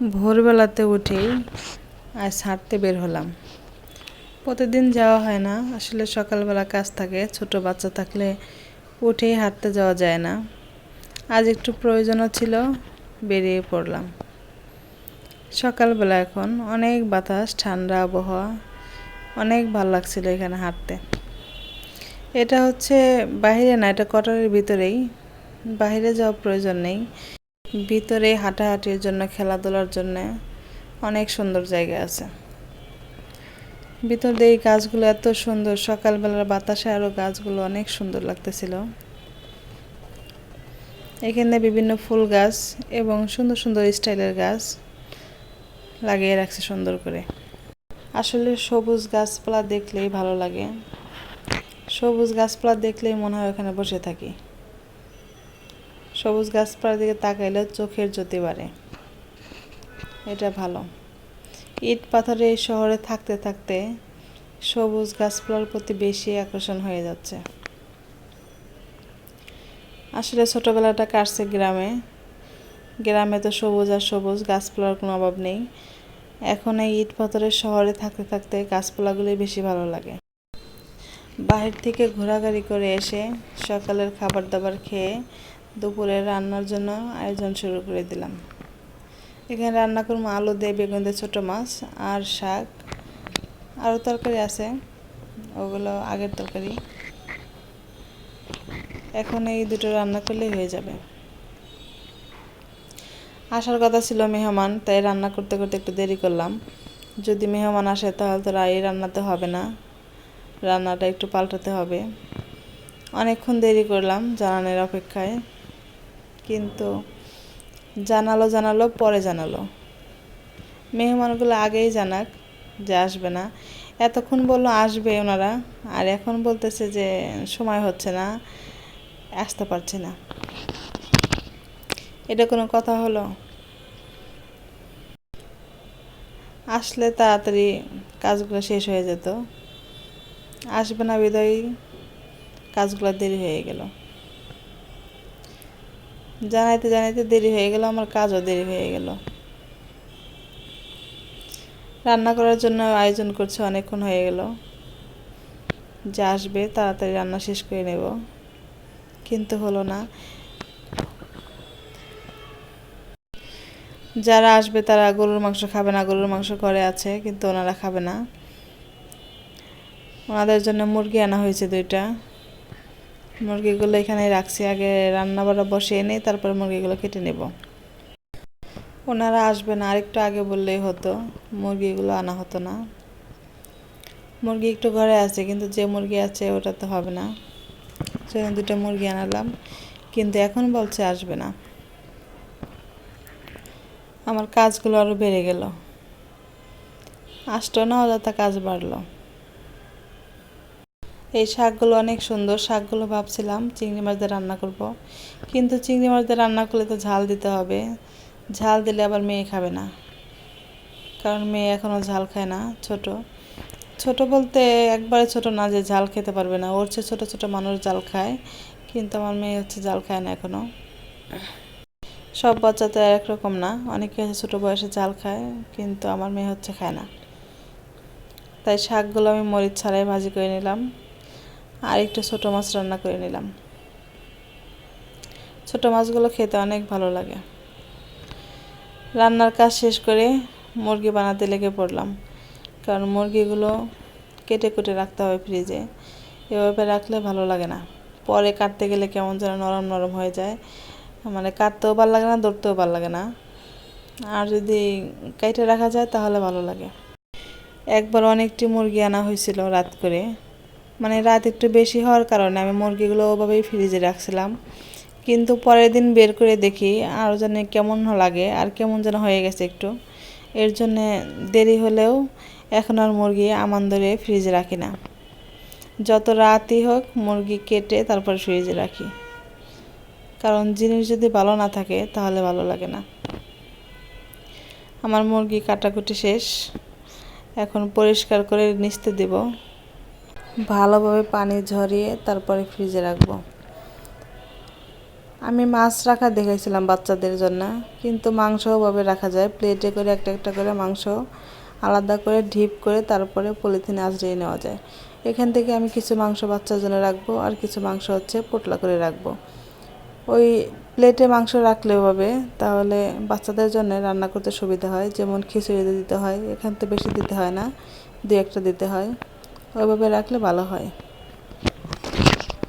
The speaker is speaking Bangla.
ভোরবেলাতে উঠেই আজ হাঁটতে বের হলাম। প্রতিদিন যাওয়া হয় না, আসলে সকালবেলা কাজ থাকে, ছোট বাচ্চা থাকলে উঠেই হাঁটতে যাওয়া যায় না। আজ একটু প্রয়োজনও ছিল, বেরিয়ে পড়লাম। সকালবেলা এখন অনেক বাতাস, ঠান্ডা আবহাওয়া, অনেক ভালো লাগছিল এখানে হাঁটতে। এটা হচ্ছে বাইরে না, এটা কটারের ভিতরেই। বাইরে যাওয়ার প্রয়োজন নেই। ভিতরে হাঁটাহাঁটির জন্য, খেলাধুলার জন্য অনেক সুন্দর জায়গা আছে। ভিতর দিয়ে এই গাছগুলো এত সুন্দর, সকালবেলার বাতাসে আরও গাছগুলো অনেক সুন্দর লাগতেছিল। এখানে বিভিন্ন ফুল গাছ এবং সুন্দর সুন্দর স্টাইলের গাছ লাগিয়ে রাখছে সুন্দর করে। আসলে সবুজ গাছপালা দেখলেই ভালো লাগে। সবুজ গাছপালা দেখলেই মনে হয় ওখানে বসে থাকি। সবুজ গাছপালার দিকে তাকাইলে চোখের জ্যোতি বাড়ে। এটা ভালো। ইট পাথরে এই শহরে থাকতে থাকতে সবুজ গাছপালার প্রতি বেশি আকর্ষণ হয়ে যাচ্ছে। আসলে ছোটোবেলাটা কাটছে গ্রামে। গ্রামে তো সবুজ আর সবুজ গাছপালার কোনো অভাব নেই। এখন এই ইট পাথরের শহরে থাকতে থাকতে গাছপালাগুলোই বেশি ভালো লাগে। বাহির থেকে ঘোরাঘুরি করে এসে সকালের খাবার দাবার খেয়ে দুপুরে রান্নার জন্য আয়োজন শুরু করে দিলাম। এখানে রান্না করব আলু দিয়ে, বেগুন দিয়ে, ছোটো মাছ আর শাক। আরও তরকারি আছে, ওগুলো আগের তরকারি। এখন এই দুটো রান্না করলেই হয়ে যাবে। আসার কথা ছিল মেহমান, তাই রান্না করতে করতে একটু দেরি করলাম। যদি মেহমান আসে তাহলে তো এই রান্নাতে হবে না। রান্নাটা একটু পাল্টাতে হবে। অনেকক্ষণ দেরি করলাম জানানোর অপেক্ষায়। কিন্তু জানালো জানালো, পরে জানালো। মেহমানগুলো আগেই জানাক যে আসবে না। এতক্ষণ বলল, আসবে ওনারা। আর এখন বলতেছে যে, সময় হচ্ছে না, আসতে পারছে না। এটা কোনো কথা হলো? আসলে তাড়াতাড়ি কাজগুলো শেষ হয়ে যেত। আসবে না বিদায়, কাজগুলো দেরি হয়ে গেল। জানাইতে জানাইতে দেরি হয়ে গেল, আমার কাজও দেরি হয়ে গেল। রান্না করার জন্য আয়োজন করছে অনেকক্ষণ হয়ে গেল। যে আসবে তাড়াতাড়ি রান্না শেষ করে নেব। কিন্তু হলো না। যারা আসবে তারা গরুর মাংস খাবে না, গরুর মাংস করে আছে, কিন্তু ওনারা খাবে না। ওনাদের জন্য মুরগি আনা হয়েছে দুইটা। মুরগিগুলো এখানে রাখছি, আগে রান্না বাড়া বসিয়ে নেই তারপর মুরগিগুলো কেটে নেব। ওনারা আসবে না, আরেকটু আগে বললেই হতো, মুরগিগুলো আনা হতো না। মুরগি একটু ঘরে আছে, কিন্তু যে মুরগি আছে ওটা তো হবে না। সেখানে দুটো মুরগি আনালাম, কিন্তু এখন বলছে আসবে না। আমার কাজগুলো আরও বেড়ে গেল। আসতো না অযথা কাজ বাড়লো। এই শাকগুলো অনেক সুন্দর। শাকগুলো ভাবছিলাম চিংড়ি মাছ দিয়ে রান্না করব। কিন্তু চিংড়ি মাছ দিয়ে রান্না করলে তো ঝাল দিতে হবে। ঝাল দিলে আবার মেয়ে খাবে না। কারণ মেয়ে এখনও ঝাল খায় না, ছোট। ছোট বলতে একবারে ছোট না যে ঝাল খেতে পারবে না। ওর চেয়ে ছোটো ছোটো মানুষ জাল খায়। কিন্তু আমার মেয়ে হচ্ছে জাল খায় না এখনও সব বাচ্চা তো একরকম না। অনেকে আছে ছোটো বয়সে জাল খায়, কিন্তু আমার মেয়ে হচ্ছে খায় না। তাই শাকগুলো আমি মরিচ ছাড়াই ভাজি করে নিলাম। আর একটু ছোটো মাছ রান্না করে নিলাম। ছোটো মাছগুলো খেতে অনেক ভালো লাগে। রান্নার কাজ শেষ করে মুরগি বানাতে লেগে পড়লাম। কারণ মুরগিগুলো কেটে কুটে রাখতে হবে ফ্রিজে। এভাবে রাখলে ভালো লাগে না। পরে কাটতে গেলে কেমন যেন নরম নরম হয়ে যায়। মানে কাটতেও ভালো লাগে না, ধরতেও ভালো লাগে না। আর যদি কেটে রাখা যায় তাহলে ভালো লাগে। একবার অনেকটি মুরগি আনা হয়েছিল রাত করে। মানে রাত একটু বেশি হওয়ার কারণে আমি মুরগিগুলো ওভাবেই ফ্রিজে রাখছিলাম। কিন্তু পরের দিন বের করে দেখি আরও যেন কেমন লাগে, আর কেমন যেন হয়ে গেছে একটু। এর জন্যে দেরি হলেও এখন আর মুরগি আমান ধরে ফ্রিজে রাখি না। যত রাতই হোক মুরগি কেটে তারপর ফ্রিজে রাখি। কারণ জিনিস যদি ভালো না থাকে তাহলে ভালো লাগে না। আমার মুরগি কাটাকুটি শেষ। এখন পরিষ্কার করে নিচতে দেব। ভালোভাবে পানি ঝরিয়ে তারপরে ফ্রিজে রাখব। আমি মাছ রাখা দেখাইছিলাম বাচ্চাদের জন্য, কিন্তু মাংস ওভাবে রাখা যায়। প্লেটে করে একটা একটা করে মাংস আলাদা করে ঢিপ করে তারপরে পলিথিনে আজরিয়ে নেওয়া যায়। এখান থেকে আমি কিছু মাংস বাচ্চার জন্য রাখব আর কিছু মাংস হচ্ছে পোটলা করে রাখব। ওই প্লেটে মাংস রাখলে ওভাবে তাহলে বাচ্চাদের জন্য রান্না করতে সুবিধা হয়। যেমন খিচুড়িতে দিতে হয়, এখান থেকে বেশি দিতে হয় না দু একটা দিতে হয়। ওইভাবে রাখলে ভালো হয়।